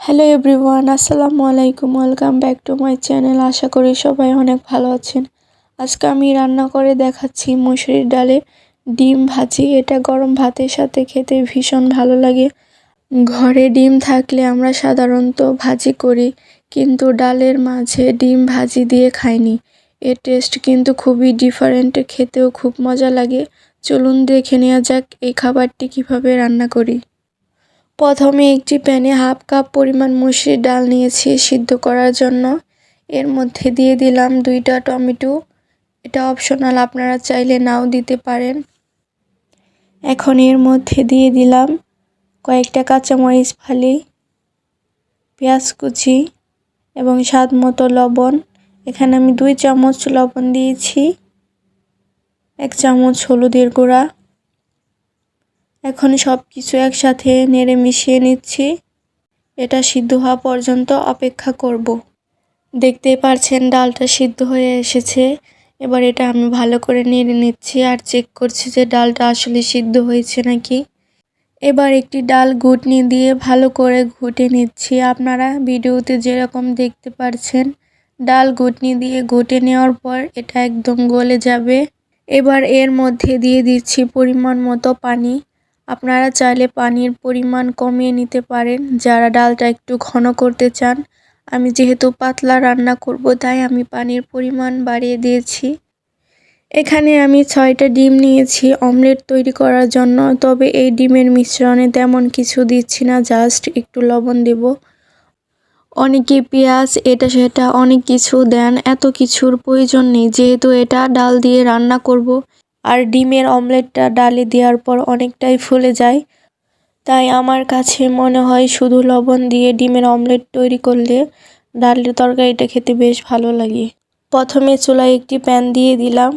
Hello everyone আসসালামু আলাইকুম welcome back to my channel আশা করি সবাই অনেক ভালো আছেন। আজকে আমি রান্না করে দেখাচ্ছি মুসুরির ডালে ডিম ভাজি। এটা গরম ভাতের সাথে খেতে ভীষণ ভালো লাগে। ঘরে ডিম থাকলে আমরা সাধারণত ভাজি করি, কিন্তু ডালের মাঝে ডিম ভাজি দিয়ে খাইনি। এর টেস্ট কিন্তু খুবই ডিফারেন্ট খেতেও খুব মজা লাগে। চলুন দেখে নেওয়া যাক এই খাবারটি কীভাবে রান্না করি। প্রথমে একটি প্যানে হাফ কাপ পরিমাণ মুসুরির ডাল নিয়েছি সিদ্ধ করার জন্য। এর মধ্যে দিয়ে দিলাম দুইটা টমেটো। এটা অপশনাল আপনারা চাইলে নাও দিতে পারেন। এখন এর মধ্যে দিয়ে দিলাম কয়েকটা কাঁচামরিচ ফালি, পেঁয়াজ কুচি এবং স্বাদ মতো লবণ। এখানে আমি দুই চামচ লবণ দিয়েছি, এক চামচ হলুদের গুঁড়া। এখন সব কিছু একসাথে নেড়ে মিশিয়ে নিচ্ছি। এটা সিদ্ধ হওয়া পর্যন্ত অপেক্ষা করব। দেখতেই পারছেন ডালটা সিদ্ধ হয়ে এসেছে। এবার এটা আমি ভালো করে নেড়ে নিচ্ছি আর চেক করছি যে ডালটা আসলে সিদ্ধ হয়েছে নাকি। এবার একটি ডাল ঘুটনি দিয়ে ভালো করে ঘুটে নিচ্ছি। আপনারা ভিডিওতে যেরকম দেখতে পারছেন, ডাল ঘুটনি দিয়ে ঘুটে নেওয়ার পর এটা একদম গলে যাবে। এবার এর মধ্যে দিয়ে দিচ্ছি পরিমাণ মতো পানি। আপনারা চাইলে পানির পরিমাণ কমিয়ে নিতে পারেন। যারা ডালটা একটু ঘন করতে চান, আমি যেহেতু পাতলা রান্না করব, তাই আমি পানির পরিমাণ বাড়িয়ে দিয়েছি। এখানে আমি ছয়টা ডিম নিয়েছি, অমলেট তৈরি করার জন্য, তবে এই ডিমের মিশ্রণে তেমন কিছু দিচ্ছি না, জাস্ট একটু লবণ দেব। অনেকে পেঁয়াজ, এটা সেটা অনেক কিছু দেন, এত কিছুর প্রয়োজন নেই, যেহেতু এটা ডাল দিয়ে রান্না করব। আর ডিমের অমলেটটা ডালে দেওয়ার পর অনেকটাই ফুলে যায়। তাই আমার কাছে মনে হয় শুধু লবণ দিয়ে ডিমের অমলেট তৈরি করলে ডালের তরকারিটা খেতে বেশ ভালো লাগে। প্রথমে চুলায় একটি প্যান দিয়ে দিলাম।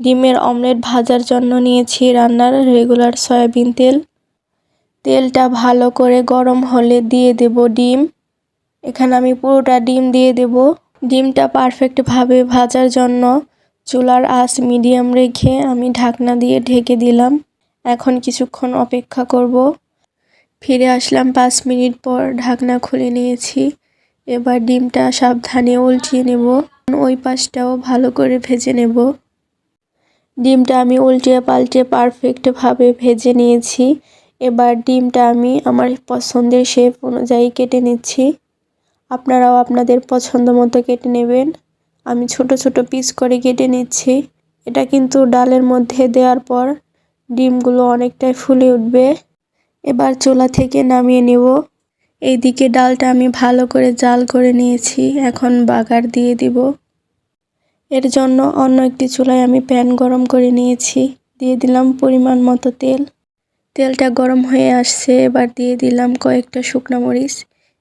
ডিমের অমলেট ভাজার জন্য নিয়েছি রান্নার রেগুলার সয়াবিন তেল। তেলটা ভালো করে গরম হলে দিয়ে দেব ডিম। এখানে আমি পুরোটা ডিম দিয়ে দেব। ডিমটা পারফেক্টভাবে ভাজার জন্য চুলার আঁচ মিডিয়াম রেখে আমি ঢাকনা দিয়ে ঢেকে দিলাম। এখন কিছুক্ষণ অপেক্ষা করব। ফিরে আসলাম পাঁচ মিনিট পর ঢাকনা খুলে নিয়েছি। এবার ডিমটা সাবধানে উল্টিয়ে নেব। ওই পাশটাও ভালো করে ভেজে নেব। ডিমটা আমি উল্টিয়ে পাল্টে পারফেক্টভাবে ভেজে নিয়েছি। এবার ডিমটা আমি আমার পছন্দের শেপ অনুযায়ী কেটে নিচ্ছি। আপনারাও আপনাদের পছন্দ মতো কেটে নেবেন। আমি ছোট ছোট পিস করে কেটে নিচ্ছি। এটা কিন্তু ডালের মধ্যে দেওয়ার পর ডিমগুলো অনেকটাই ফুলে উঠবে। এবার চুলা থেকে নামিয়ে নেব। এইদিকে ডালটা আমি ভালো করে জাল করে নিয়েছি। এখন বাগার দিয়ে দিব। এর জন্য অন্য একটি চুলায় আমি প্যান গরম করে নিয়েছি। দিয়ে দিলাম পরিমাণ মতো তেল। তেলটা গরম হয়ে আসছে। এবার দিয়ে দিলাম কয়েকটা শুকনো মরিচ।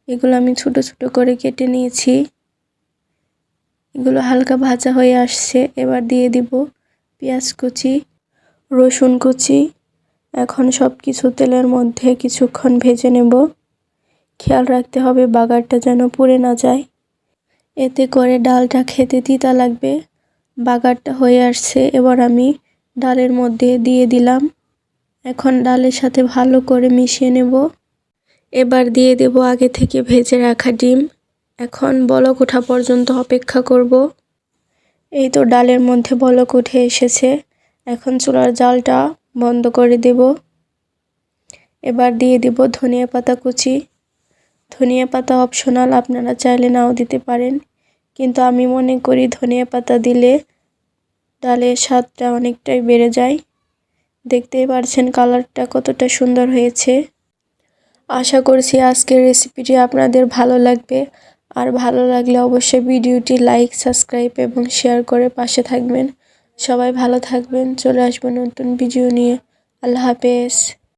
এগুলো আমি ছোট ছোট করে কেটে নিয়েছি। এগুলো হালকা ভাজা হয়ে আসছে। এবার দিয়ে দিব পেঁয়াজ কুচি, রসুন কুচি। এখন সব কিছু তেলের মধ্যে কিছুক্ষণ ভেজে নেব। খেয়াল রাখতে হবে বাগারটা যেন পুড়ে না যায়। এতে করে ডালটা খেতে তিতা লাগবে। বাগারটা হয়ে আসছে। এবার আমি ডালের মধ্যে দিয়ে দিলাম। এখন ডালের সাথে ভালো করে মিশিয়ে নেব। এবার দিয়ে দেব আগে থেকে ভেজে রাখা ডিম। এখন বলক ওঠা পর্যন্ত অপেক্ষা করব। এই তো ডালের মধ্যে বলক উঠে এসেছে। এখন চুলার জালটা বন্ধ করে দেব। এবার দিয়ে দেব ধনিয়া পাতা কুচি। ধনিয়া পাতা অপশনাল আপনারা চাইলে নাও দিতে পারেন। কিন্তু আমি মনে করি ধনিয়া পাতা দিলে ডালের স্বাদটা অনেকটাই বেড়ে যায়। দেখতেই পারছেন কালারটা কতটা সুন্দর হয়েছে। আশা করছি আজকের রেসিপিটি আপনাদের ভালো লাগবে। আর ভালো লাগলে অবশ্যই ভিডিওটি লাইক, সাবস্ক্রাইব এবং শেয়ার করে পাশে থাকবেন। সবাই ভালো থাকবেন, চলে আসবেন নতুন ভিডিও নিয়ে। আল্লাহ হাফেজ।